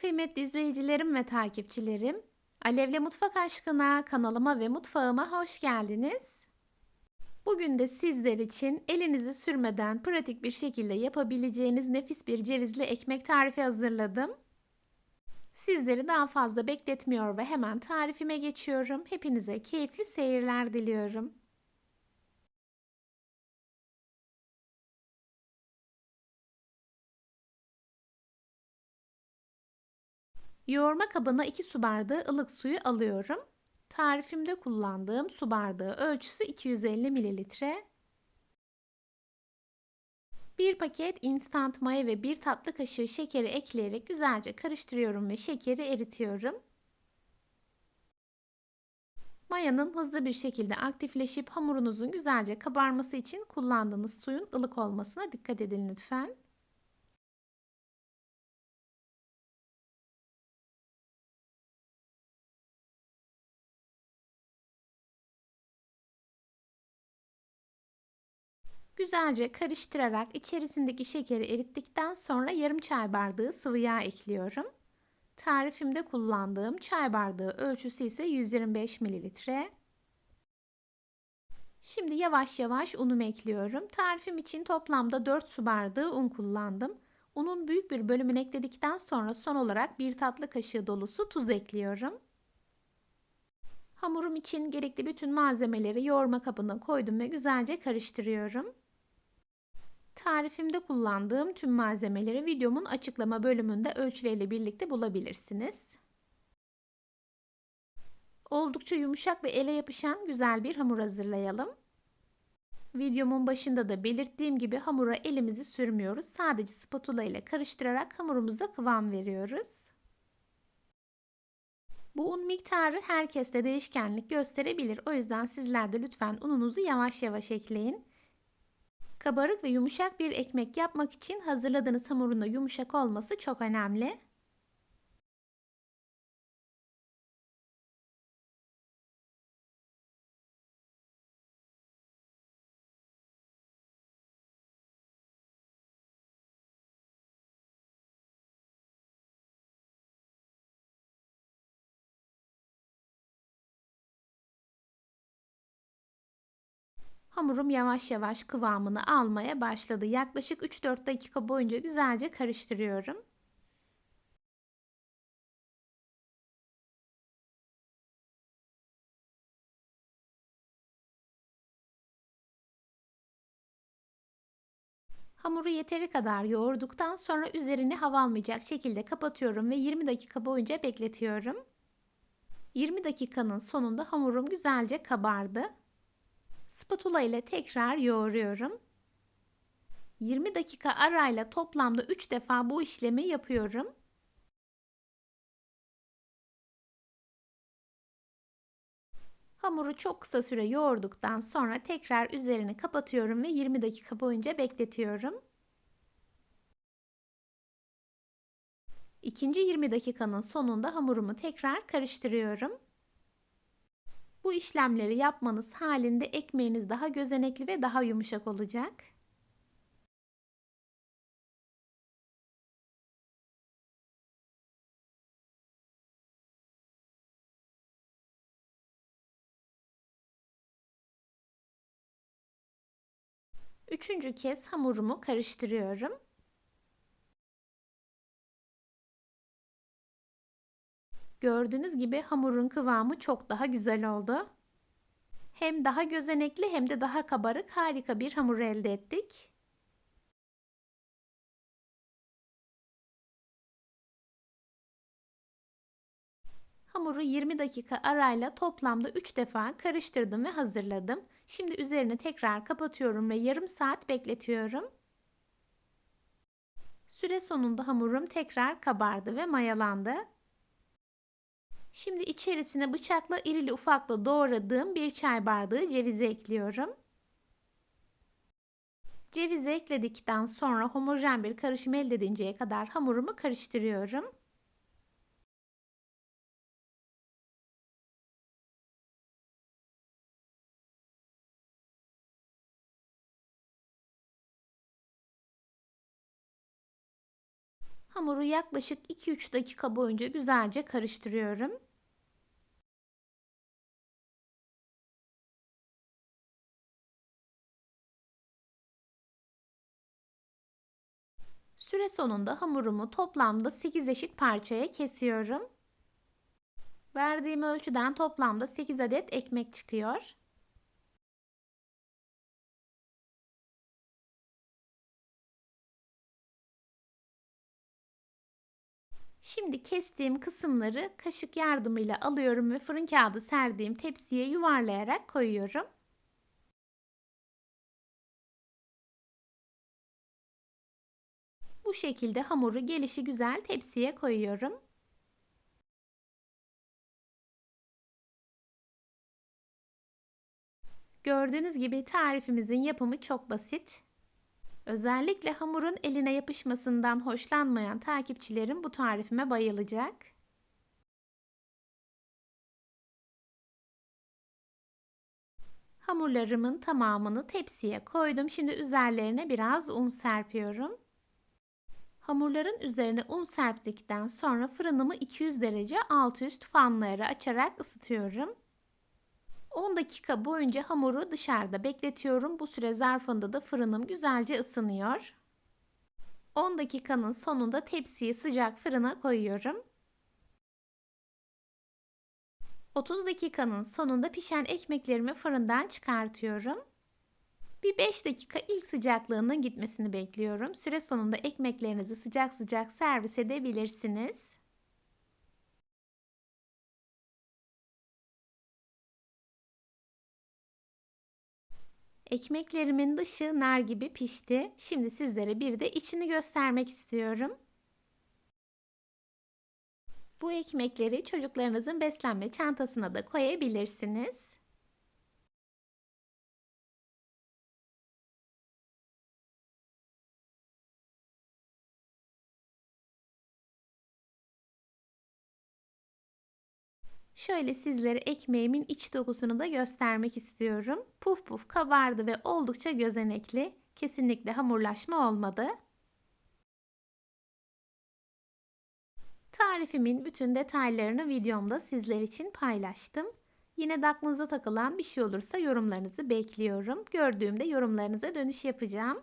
Kıymetli izleyicilerim ve takipçilerim, Alevle Mutfak Aşkına kanalıma ve mutfağıma hoş geldiniz. Bugün de sizler için elinizi sürmeden pratik bir şekilde yapabileceğiniz nefis bir cevizli ekmek tarifi hazırladım. Sizleri daha fazla bekletmiyor ve hemen tarifime geçiyorum. Hepinize keyifli seyirler diliyorum. Yoğurma kabına 2 su bardağı ılık suyu alıyorum. Tarifimde kullandığım su bardağı ölçüsü 250 mililitre. 1 paket instant maya ve 1 tatlı kaşığı şekeri ekleyerek güzelce karıştırıyorum ve şekeri eritiyorum. Mayanın hızlı bir şekilde aktifleşip hamurunuzun güzelce kabarması için kullandığınız suyun ılık olmasına dikkat edin lütfen. Güzelce karıştırarak içerisindeki şekeri erittikten sonra yarım çay bardağı sıvı yağ ekliyorum. Tarifimde kullandığım çay bardağı ölçüsü ise 125 mililitre. Şimdi yavaş yavaş unumu ekliyorum. Tarifim için toplamda 4 su bardağı un kullandım. Unun büyük bir bölümünü ekledikten sonra son olarak bir tatlı kaşığı dolusu tuz ekliyorum. Hamurum için gerekli bütün malzemeleri yoğurma kabına koydum ve güzelce karıştırıyorum. Tarifimde kullandığım tüm malzemeleri videomun açıklama bölümünde ölçüleriyle birlikte bulabilirsiniz. Oldukça yumuşak ve ele yapışan güzel bir hamur hazırlayalım. Videomun başında da belirttiğim gibi hamura elimizi sürmüyoruz. Sadece spatula ile karıştırarak hamurumuza kıvam veriyoruz. Bu un miktarı herkeste değişkenlik gösterebilir. O yüzden sizler de lütfen ununuzu yavaş yavaş ekleyin. Kabarık ve yumuşak bir ekmek yapmak için hazırladığınız hamurun da yumuşak olması çok önemli. Hamurum yavaş yavaş kıvamını almaya başladı. Yaklaşık 3-4 dakika boyunca güzelce karıştırıyorum. Hamuru yeteri kadar yoğurduktan sonra üzerini hava almayacak şekilde kapatıyorum ve 20 dakika boyunca bekletiyorum. 20 dakikanın sonunda hamurum güzelce kabardı. Spatula ile tekrar yoğuruyorum. 20 dakika arayla toplamda 3 defa bu işlemi yapıyorum. Hamuru çok kısa süre yoğurduktan sonra tekrar üzerini kapatıyorum ve 20 dakika boyunca bekletiyorum. İkinci 20 dakikanın sonunda hamurumu tekrar karıştırıyorum. Bu işlemleri yapmanız halinde ekmeğiniz daha gözenekli ve daha yumuşak olacak. Üçüncü kez hamurumu karıştırıyorum. Gördüğünüz gibi hamurun kıvamı çok daha güzel oldu. Hem daha gözenekli hem de daha kabarık harika bir hamur elde ettik. Hamuru 20 dakika arayla toplamda 3 defa karıştırdım ve hazırladım. Şimdi üzerini tekrar kapatıyorum ve yarım saat bekletiyorum. Süre sonunda hamurum tekrar kabardı ve mayalandı. Şimdi içerisine bıçakla irili ufakla doğradığım bir çay bardağı cevizi ekliyorum. Cevizi ekledikten sonra homojen bir karışım elde edinceye kadar hamurumu karıştırıyorum. Hamuru yaklaşık 2-3 dakika boyunca güzelce karıştırıyorum. Süre sonunda hamurumu toplamda 8 eşit parçaya kesiyorum. Verdiğim ölçüden toplamda 8 adet ekmek çıkıyor. Şimdi kestiğim kısımları kaşık yardımıyla alıyorum ve fırın kağıdı serdiğim tepsiye yuvarlayarak koyuyorum. Bu şekilde hamuru gelişi güzel tepsiye koyuyorum. Gördüğünüz gibi tarifimizin yapımı çok basit. Özellikle hamurun eline yapışmasından hoşlanmayan takipçilerim bu tarifime bayılacak. Hamurlarımın tamamını tepsiye koydum. Şimdi üzerlerine biraz un serpiyorum. Hamurların üzerine un serptikten sonra fırınımı 200 derece alt üst fanları açarak ısıtıyorum. 10 dakika boyunca hamuru dışarıda bekletiyorum. Bu süre zarfında da fırınım güzelce ısınıyor. 10 dakikanın sonunda tepsiyi sıcak fırına koyuyorum. 30 dakikanın sonunda pişen ekmeklerimi fırından çıkartıyorum. Bir 5 dakika ilk sıcaklığının gitmesini bekliyorum. Süre sonunda ekmeklerinizi sıcak sıcak servis edebilirsiniz. Ekmeklerimin dışı nar gibi pişti. Şimdi sizlere bir de içini göstermek istiyorum. Bu ekmekleri çocuklarınızın beslenme çantasına da koyabilirsiniz. Şöyle sizlere ekmeğimin iç dokusunu da göstermek istiyorum. Puf puf kabardı ve oldukça gözenekli. Kesinlikle hamurlaşma olmadı. Tarifimin bütün detaylarını videomda sizler için paylaştım. Yine de aklınıza takılan bir şey olursa yorumlarınızı bekliyorum. Gördüğümde yorumlarınıza dönüş yapacağım.